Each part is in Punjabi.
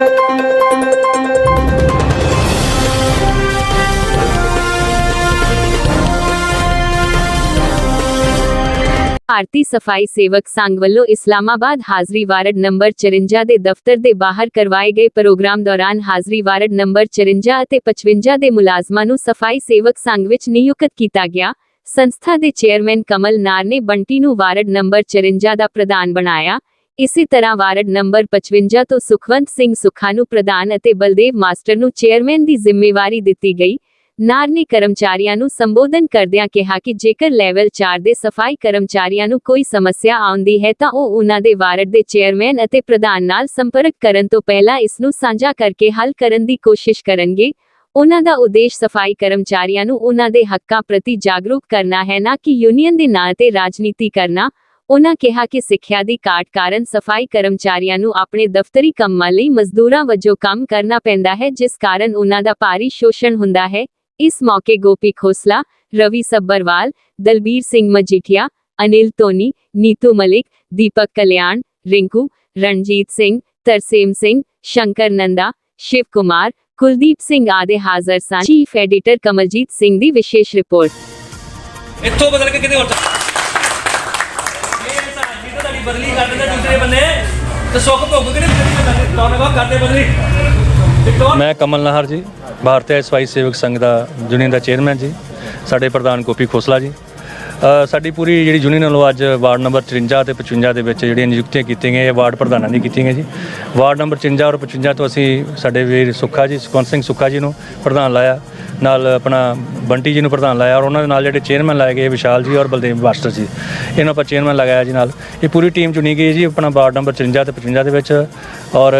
ਭਾਰਤੀ ਸਫ਼ਾਈ ਸੇਵਕ ਸੰਘ ਵੱਲੋਂ ਇਸਲਾਮਾਬਾਦ ਹਾਜ਼ਰੀ ਵਾਰਡ ਨੰਬਰ 54 ਦੇ ਦਫ਼ਤਰ ਦੇ ਬਾਹਰ ਕਰਵਾਏ ਗਏ ਪ੍ਰੋਗਰਾਮ ਦੌਰਾਨ ਹਾਜ਼ਰੀ ਵਾਰਡ ਨੰਬਰ 54 ਅਤੇ 55 ਦੇ ਮੁਲਾਜ਼ਮਾਂ ਨੂੰ ਸਫ਼ਾਈ ਸੇਵਕ ਸੰਘ ਵਿੱਚ ਨਿਯੁਕਤ ਕੀਤਾ ਗਿਆ। ਸੰਸਥਾ ਦੇ ਚੇਅਰਮੈਨ ਕਮਲ ਨਾਰ ਨੇ ਬੰਟੀ ਨੂੰ ਵਾਰਡ ਨੰਬਰ 54 ਦਾ ਪ੍ਰਧਾਨ ਬਣਾਇਆ। ਇਸੇ ਤਰ੍ਹਾਂ ਵਾਰਡ ਨੰਬਰ 55 ਤੋਂ ਸੁਖਵੰਤ ਸਿੰਘ ਸੁਖਾ ਨੂੰ ਪ੍ਰਧਾਨ ਅਤੇ ਬਲਦੇਵ ਮਾਸਟਰ ਨੂੰ ਚੇਅਰਮੈਨ ਦੀ ਜ਼ਿੰਮੇਵਾਰੀ ਦਿੱਤੀ ਗਈ। ਨਾਰ ਨੇ ਕਰਮਚਾਰੀਆਂ ਨੂੰ ਸੰਬੋਧਨ ਕਰਦਿਆਂ ਕਿਹਾ ਕਿ ਜੇਕਰ ਲੈਵਲ 4 ਦੇ ਸਫ਼ਾਈ ਕਰਮਚਾਰੀਆਂ ਨੂੰ ਕੋਈ ਸਮੱਸਿਆ ਆਉਂਦੀ ਹੈ ਤਾਂ ਉਹ ਉਹਨਾਂ ਦੇ ਵਾਰਡ ਦੇ ਚੇਅਰਮੈਨ ਅਤੇ ਪ੍ਰਧਾਨ ਨਾਲ ਸੰਪਰਕ ਕਰਨ ਤੋਂ ਪਹਿਲਾਂ ਇਸ ਨੂੰ ਸਾਂਝਾ ਕਰਕੇ ਹੱਲ ਕਰਨ ਦੀ ਕੋਸ਼ਿਸ਼ ਕਰਨਗੇ। ਉਹਨਾਂ ਦਾ ਉਦੇਸ਼ ਸਫ਼ਾਈ ਕਰਮਚਾਰੀਆਂ ਨੂੰ ਉਹਨਾਂ ਦੇ ਹੱਕਾਂ ਪ੍ਰਤੀ ਜਾਗਰੂਕ ਕਰਨਾ ਹੈ, ਨਾ ਕਿ ਯੂਨੀਅਨ ਦੇ ਨਾਂ ਤੇ ਰਾਜਨੀਤੀ ਕਰਨਾ। ਉਹਨਾਂ ਕਿਹਾ ਕਿ ਸਿੱਖਿਆ ਦੀ ਘਾਟ ਕਾਰਨ ਸਫ਼ਾਈ ਕਰਮਚਾਰੀਆਂ ਨੂੰ ਆਪਣੇ ਦਫ਼ਤਰੀ ਕੰਮਾਂ ਲਈ ਮਜ਼ਦੂਰਾਂ ਵਜੋਂ ਕੰਮ ਕਰਨਾ ਪੈਂਦਾ ਹੈ, ਜਿਸ ਕਾਰਨ ਉਹਨਾਂ ਦਾ ਭਾਰੀ ਸ਼ੋਸ਼ਣ ਹੁੰਦਾ ਹੈ। ਇਸ ਮੌਕੇ ਗੋਪੀ ਖੋਸਲਾ, ਰਵੀ ਸੱਬਰਵਾਲ ਦਲਬੀਰ ਸਿੰਘ ਮਜੀਠੀਆ, ਅਨਿਲ ਤੋਨੀ ਨੀਤੂ ਮਲਿਕ, ਦੀਪਕ ਕਲਿਆਣ, ਰਿੰਕੂ, ਰਣਜੀਤ ਸਿੰਘ, ਤਰਸੇਮ ਸਿੰਘ, ਸ਼ੰਕਰ ਨੰਦਾ, ਸ਼ਿਵ ਕੁਮਾਰ, ਕੁਲਦੀਪ ਸਿੰਘ ਆਦਿ ਹਾਜ਼ਰ ਸਨ। ਚੀਫ ਐਡੀਟਰ ਕਮਲਜੀਤ ਸਿੰਘ ਦੀ ਵਿਸ਼ੇਸ਼ ਰਿਪੋਰਟ। ਇੱਥੋਂ ਬਦਲ ਕੇ ਕਿਤੇ ਹੋਰ ਸਾਡੀ ਬਦਲੀ ਕਰ ਦਿੰਦਾ ਦੂਸਰੇ ਬੰਨੇ ਤੇ ਸੁੱਖ ਭੋਗ ਕੇ ਨਹੀਂ ਕੌਣ ਹੈ ਕਰਦੇ ਬਦਲੀ? ਮੈਂ ਕਮਲ ਨਾਹਰ ਜੀ, ਭਾਰਤੀ ਸਫ਼ਾਈ ਸੇਵਕ ਸੰਘ ਦਾ ਯੂਨੀਅਨ ਦਾ ਚੇਅਰਮੈਨ ਜੀ, ਸਾਡੇ ਪ੍ਰਧਾਨ ਗੋਪੀ ਖੋਸਲਾ ਜੀ ਸਾਡੀ ਪੂਰੀ ਜਿਹੜੀ ਯੂਨੀਅਨ ਵੱਲੋਂ ਅੱਜ ਵਾਰਡ ਨੰਬਰ 53 ਤੇ 55 ਦੇ ਵਿੱਚ ਜਿਹੜੀਆਂ ਨਿਯੁਕਤੀਆਂ ਕੀਤੀਆਂ ਗਈਆਂ, ਇਹ ਵਾਰਡ ਪ੍ਰਧਾਨਾਂ ਦੀ ਕੀਤੀਆਂ ਗਈਆਂ ਜੀ। ਵਾਰਡ ਨੰਬਰ 53 ਔਰ 55 ਤੋਂ ਅਸੀਂ ਸਾਡੇ ਵੀਰ ਸੁੱਖਾ ਜੀ, ਸੁਖਵੰਤ ਸਿੰਘ ਸੁੱਖਾ ਜੀ ਨੂੰ ਪ੍ਰਧਾਨ ਲਾਇਆ, ਨਾਲ ਆਪਣਾ ਬੰਟੀ ਜੀ ਨੂੰ ਪ੍ਰਧਾਨ ਲਾਇਆ ਔਰ ਉਹਨਾਂ ਦੇ ਨਾਲ ਜਿਹੜੇ ਚੇਅਰਮੈਨ ਲਾਏ ਗਏ ਵਿਸ਼ਾਲ ਜੀ ਔਰ ਬਲਦੇਵ ਮਾਸਟਰ ਜੀ। ਇਹਨਾਂ ਆਪਾਂ ਚੇਅਰਮੈਨ ਲਗਾਇਆ ਜੀ ਨਾਲ। ਇਹ ਪੂਰੀ ਟੀਮ ਚੁਣੀ ਗਈ ਜੀ ਆਪਣਾ ਵਾਰਡ ਨੰਬਰ 53 ਤੇ 55 ਦੇ ਵਿੱਚ ਔਰ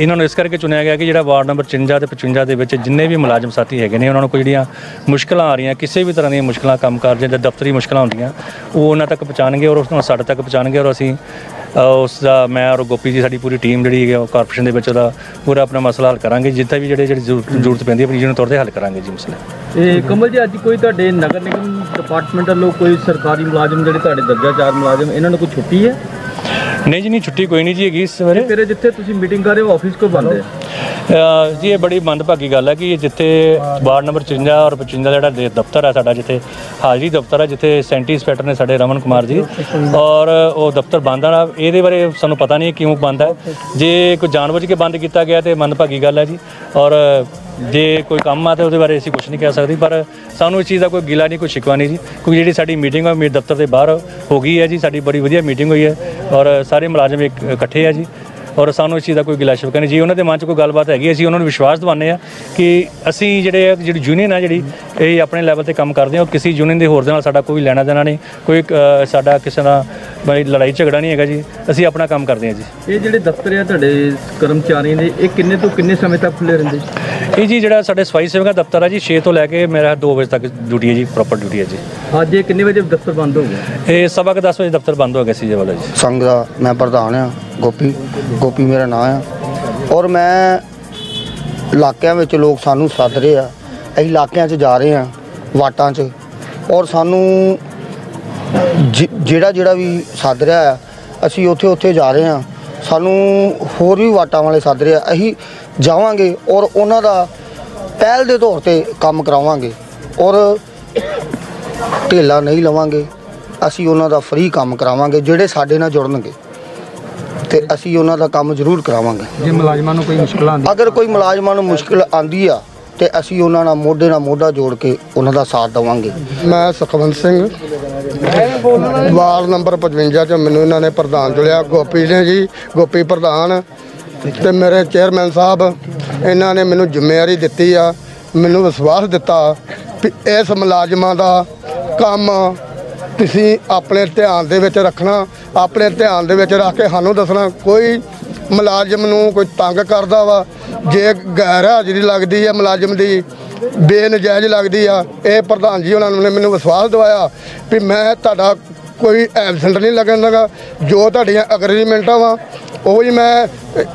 ਇਹਨਾਂ ਨੂੰ ਇਸ ਕਰਕੇ ਚੁਣਿਆ ਗਿਆ ਕਿ ਜਿਹੜਾ ਵਾਰਡ ਨੰਬਰ 53 ਤੇ 55 ਦੇ ਵਿੱਚ ਜਿੰਨੇ ਵੀ ਮੁਲਾਜ਼ਮ ਸਾਥੀ ਹੈਗੇ ਨੇ ਉਹਨਾਂ ਨੂੰ ਕੋਈ ਜਿਹੜੀਆਂ ਮੁਸ਼ਕਲਾਂ ਆ ਰਹੀਆਂ ਕਿਸੇ ਵੀ ਤਰ੍ਹਾਂ ਦੀਆਂ ਮੁਸ਼ਕਲਾਂ ਕੰਮ ਕਾਰਜ ਜਾਂ ਦਫ਼ਤਰੀ ਮੁਸ਼ਕਲਾਂ ਹੁੰਦੀਆਂ ਉਹ ਉਹਨਾਂ ਤੱਕ ਪਹੁੰਚਾਉਣਗੇ ਔਰ ਉਸ ਤੋਂ ਸਾਡੇ ਤੱਕ ਪਹੁੰਚਾਉਣਗੇ ਔਰ ਅਸੀਂ ਅ, ਉਸ ਦਾ ਮੈਂ ਔਰ ਗੋਪੀ ਜੀ ਸਾਡੀ ਪੂਰੀ ਟੀਮ ਜਿਹੜੀ ਹੈ ਉਹ ਕਾਰਪੋਰੇਸ਼ਨ ਦੇ ਵਿੱਚ ਉਹਦਾ ਪੂਰਾ ਆਪਣਾ ਮਸਲਾ ਹੱਲ ਕਰਾਂਗੇ ਜਿੱਥੇ ਵੀ ਜਿਹੜੇ ਜਿਹੜੀ ਜ਼ਰੂਰਤ ਜ਼ਰੂਰਤ ਪੈਂਦੀ ਹੈ ਆਪਣੀ ਜਿਹਨੂੰ ਤੌਰ ਤੇ ਹੱਲ ਕਰਾਂਗੇ ਜੀ ਮਸਲੇ। ਇਹ ਕਮਲ ਜੀ ਅੱਜ ਕੋਈ ਤੁਹਾਡੇ ਨਗਰ ਨਿਗਮ ਡਿਪਾਰਟਮੈਂਟ ਵੱਲੋਂ ਕੋਈ ਸਰਕਾਰੀ ਮੁਲਾਜ਼ਮ ਜਿਹੜੇ ਤੁਹਾਡੇ ਦਰਜਾ ਚਾਰ ਮੁਲਾਜ਼ਮ ਇਹਨਾਂ ਨੂੰ ਕੋਈ ਛੁੱਟੀ ਹੈ? ਨਹੀਂ ਜੀ ਨਹੀਂ ਛੁੱਟੀ ਕੋਈ ਨਹੀਂ ਜੀ ਹੈਗੀ ਇਸ ਸਵੇਰੇ। ਇਹ ਜਿੱਥੇ ਤੁਸੀਂ ਮੀਟਿੰਗ ਕਰ ਰਹੇ ਹੋ ਆਫਿਸ ਕੋ ਬੰਦ ਹੈ? ਜੀ ਇਹ ਬੜੀ ਮੰਦਭਾਗੀ ਗੱਲ ਹੈ ਕਿ ਜਿੱਥੇ ਵਾਰਡ ਨੰਬਰ 54 ਔਰ 55 ਦਾ ਜਿਹੜਾ ਦੇ- ਦਫ਼ਤਰ ਹੈ ਸਾਡਾ ਜਿੱਥੇ ਹਾਜ਼ਰੀ ਦਫ਼ਤਰ ਹੈ ਜਿੱਥੇ ਸੈਂਟੀ ਇੰਸਪੈਕਟਰ ਨੇ ਸਾਡੇ ਰਮਨ ਕੁਮਾਰ ਜੀ। ਔਰ ਉਹ ਦਫ਼ਤਰ ਬੰਦ ਆ। ਇਹਦੇ ਬਾਰੇ ਸਾਨੂੰ ਪਤਾ ਨਹੀਂ ਕਿਉਂ ਬੰਦ ਹੈ। ਜੇ ਕੋਈ ਜਾਣਬੁੱਝ ਕੇ ਬੰਦ ਕੀਤਾ ਗਿਆ ਤੇ ਮੰਦਭਾਗੀ ਗੱਲ ਹੈ ਜੀ। ਔਰ ਜੇ ਕੋਈ ਕੰਮ ਆ ਤਾਂ ਉਹਦੇ ਬਾਰੇ ਅਸੀਂ ਕੁਝ ਨਹੀਂ ਕਹਿ ਸਕਦੇ ਪਰ ਸਾਨੂੰ ਇਸ ਚੀਜ਼ ਦਾ ਕੋਈ ਗਿਲਾ ਨਹੀਂ ਕੋਈ ਸ਼ਿਕਵਾ ਨਹੀਂ ਜੀ। ਕਿਉਂਕਿ ਜਿਹੜੀ ਸਾਡੀ ਮੀਟਿੰਗ ਹੈ ਮੇਰੇ ਦਫ਼ਤਰ ਦੇ ਬਾਹਰ ਹੋ ਗਈ ਹੈ ਜੀ ਸਾਡੀ ਬੜੀ ਵਧੀਆ ਮੀਟਿੰਗ ਹੋਈ ਹੈ ਔਰ ਸਾਰੇ ਮੁਲਾਜ਼ਮ ਇੱਕ- ਇਕੱਠੇ ਆ ਜੀ। ਔਰ ਸਾਨੂੰ ਇਸ ਚੀਜ਼ ਦਾ ਕੋਈ ਗਿਲਾ ਸ਼ਿਕਵਾ ਨਹੀਂ। ਜੀ ਉਹਨਾਂ ਦੇ ਮਨ 'ਚ ਕੋਈ ਗੱਲਬਾਤ ਹੈਗੀ ਅਸੀਂ ਉਹਨਾਂ ਨੂੰ ਵਿਸ਼ਵਾਸ ਦਿਵਾਉਂਦੇ ਆ ਕਿ ਅਸੀਂ ਜਿਹੜੇ ਆ ਜਿਹੜੀ ਯੂਨੀਅਨ ਆ ਜਿਹੜੀ ਇਹ ਆਪਣੇ ਲੈਵਲ ਤੇ ਕੰਮ ਕਰਦੇ ਆ ਉਹ ਕਿਸੇ ਯੂਨੀਅਨ ਦੇ ਹੋਰ ਦੇ ਨਾਲ ਸਾਡਾ ਕੋਈ ਲੈਣਾ ਦੇਣਾ ਨਹੀਂ ਕੋਈ ਅ, ਸਾਡਾ ਕਿਸੇ ਨਾਲ ਬਈ ਲੜਾਈ ਝਗੜਾ ਨਹੀਂ ਹੈਗਾ ਜੀ। ਅਸੀਂ ਆਪਣਾ ਕੰਮ ਕਰਦੇ ਆ ਜੀ। ਇਹ ਜਿਹੜੇ ਦਫ਼ਤਰ ਆ ਤੁਹਾਡੇ ਕਰਮਚਾਰੀਆਂ ਦੇ ਇਹ ਕਿੰਨੇ ਤੋਂ ਕਿੰਨੇ ਸਮੇਂ ਤੱਕ ਖੁੱਲੇ ਰਹਿੰਦੇ? ਇਹ ਜੀ ਜਿਹੜਾ ਸਾਡੇ ਸਫ਼ਾਈ ਸੇਵਕਾਂ ਦਾ ਦਫ਼ਤਰ ਆ ਜੀ 6 ਤੋਂ ਲੈ ਕੇ ਮੇਰਾ 2 ਵਜੇ ਤੱਕ ਡਿਊਟੀ ਹੈ ਜੀ ਪ੍ਰੋਪਰ ਡਿਊਟੀ ਹੈ ਜੀ। ਅੱਜ ਇਹ ਕਿੰਨੇ ਵਜੇ ਦਫ਼ਤਰ ਬੰਦ ਹੋ ਗਿਆ? ਇਹ ਸਵਾ ਕੁ 10 ਵਜੇ ਦਫ਼ਤਰ ਬੰਦ ਹੋ ਗਿਆ ਸੀ ਜੀ ਵਾਲਾ ਜੀ। ਸੰਘ ਦਾ ਮੈਂ ਪ੍ਰਧਾਨ ਆ ਗੋਪੀ ਗੋਪੀ ਮੇਰਾ ਨਾਮ ਆ। ਔਰ ਮੈਂ ਇਲਾਕਿਆਂ ਵਿੱਚ ਲੋਕ ਸਾਨੂੰ ਸੱਦ ਰਹੇ ਆ ਅਸੀਂ ਇਲਾਕਿਆਂ 'ਚ ਜਾ ਰਹੇ ਆ ਵਾਟਾਂ 'ਚ। ਔਰ ਸਾਨੂੰ ਜਿ- ਜਿਹੜਾ ਜਿਹੜਾ ਵੀ ਸੱਦ ਰਿਹਾ ਆ ਅਸੀਂ ਉੱਥੇ ਉੱਥੇ ਜਾ ਰਹੇ ਆ। ਸਾਨੂੰ ਹੋਰ ਵੀ ਵਾਟਾਂ ਵਾਲੇ ਸੱਦ ਰਹੇ ਆ। ਅਸੀਂ ਜਾਵਾਂਗੇ ਔਰ ਉਹਨਾਂ ਦਾ ਪਹਿਲ ਦੇ ਤੌਰ ਤੇ ਕੰਮ ਕਰਾਵਾਂਗੇ ਔਰ ਢੇਲਾ ਨਹੀਂ ਲਵਾਂਗੇ ਅਸੀਂ ਉਹਨਾਂ ਦਾ ਫ੍ਰੀ ਕੰਮ ਕਰਾਵਾਂਗੇ ਜਿਹੜੇ ਸਾਡੇ ਨਾਲ ਜੁੜਨਗੇ। ਤੇ ਅਸੀਂ ਉਹਨਾਂ ਦਾ ਕੰਮ ਜ਼ਰੂਰ ਕਰਾਵਾਂਗੇ। ਜੇ ਮੁਲਾਜ਼ਮਾਂ ਨੂੰ ਕੋਈ ਮੁਸ਼ਕਲ ਆਉਂਦੀ ਅਗਰ ਕੋਈ ਮੁਲਾਜ਼ਮਾਂ ਨੂੰ ਮੁਸ਼ਕਲ ਆਂਦੀ ਆ ਤੇ ਅਸੀਂ ਉਹਨਾਂ ਨਾਲ ਮੋਢੇ ਨਾਲ ਮੋਢਾ ਜੋੜ ਕੇ ਉਹਨਾਂ ਦਾ ਸਾਥ ਦੇਵਾਂਗੇ। ਮੈਂ ਸੁਖਵੰਤ ਸਿੰਘ ਵਾਰਡ ਨੰਬਰ 55 ਚ ਮੈਨੂੰ ਇਹਨਾਂ ਨੇ ਪ੍ਰਧਾਨ ਚੁਣਿਆ ਗੋਪੀ ਨੇ ਜੀ ਗੋਪੀ ਪ੍ਰਧਾਨ। ਤੇ ਮੇਰੇ ਚੇਅਰਮੈਨ ਸਾਹਿਬ, ਇਹਨਾਂ ਨੇ ਮੈਨੂੰ ਜ਼ਿੰਮੇਵਾਰੀ ਦਿੱਤੀ ਆ, ਮੈਨੂੰ ਵਿਸ਼ਵਾਸ ਦਿੱਤਾ ਕਿ ਇਸ ਮੁਲਾਜ਼ਮਾਂ ਦਾ ਕੰਮ ਤੁਸੀਂ ਆਪਣੇ ਧਿਆਨ ਦੇ ਵਿੱਚ ਰੱਖਣਾ, ਆਪਣੇ ਧਿਆਨ ਦੇ ਵਿੱਚ ਰੱਖ ਕੇ ਸਾਨੂੰ ਦੱਸਣਾ, ਕੋਈ ਮੁਲਾਜ਼ਮ ਨੂੰ ਕੋਈ ਤੰਗ ਕਰਦਾ ਵਾ, ਜੇ ਗੈਰ ਹਾਜ਼ਰੀ ਲੱਗਦੀ ਹੈ ਮੁਲਾਜ਼ਮ ਦੀ, ਬੇਨਜਾਇਜ਼ ਲੱਗਦੀ ਆ, ਇਹ ਪ੍ਰਧਾਨ ਜੀ ਉਹਨਾਂ ਨੇ ਮੈਨੂੰ ਵਿਸ਼ਵਾਸ ਦਿਵਾਇਆ ਵੀ ਮੈਂ ਤੁਹਾਡਾ ਕੋਈ ਐਬਸੈਂਟ ਨਹੀਂ ਲੱਗਣ ਲੱਗਾ ਜੋ ਤੁਹਾਡੀਆਂ ਅਗਰੀਮੈਂਟਾਂ ਵਾ ਉਹ ਹੀ ਮੈਂ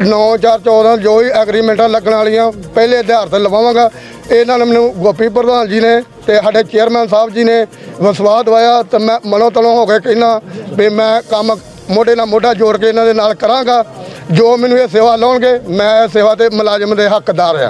9 4 14 ਜੋ ਵੀ ਐਗਰੀਮੈਂਟਾਂ ਲੱਗਣ ਵਾਲੀਆਂ, ਪਹਿਲੇ ਆਧਾਰ ਤੇ ਲਵਾਵਾਂਗਾ। ਇਹਨਾਂ ਨੇ ਮੈਨੂੰ ਗੋਪੀ ਪ੍ਰਧਾਨ ਜੀ ਨੇ ਤੇ ਸਾਡੇ ਚੇਅਰਮੈਨ ਸਾਹਿਬ ਜੀ ਨੇ ਵਿਸ਼ਵਾਸ ਦਵਾਇਆ ਤੇ ਮੈਂ ਮਨੋ ਤਲੋਂ ਹੋ ਕੇ ਕਹਿਣਾ ਵੀ ਮੈਂ ਕੰਮ ਮੋਢੇ ਨਾਲ ਮੋਢਾ ਜੋੜ ਕੇ ਇਹਨਾਂ ਦੇ ਨਾਲ ਕਰਾਂਗਾ। ਜੋ ਮੈਨੂੰ ਇਹ ਸੇਵਾ ਲਾਉਣਗੇ, ਮੈਂ ਇਹ ਸੇਵਾ ਤੇ ਮੁਲਾਜ਼ਮ ਦੇ ਹੱਕਦਾਰ ਆ।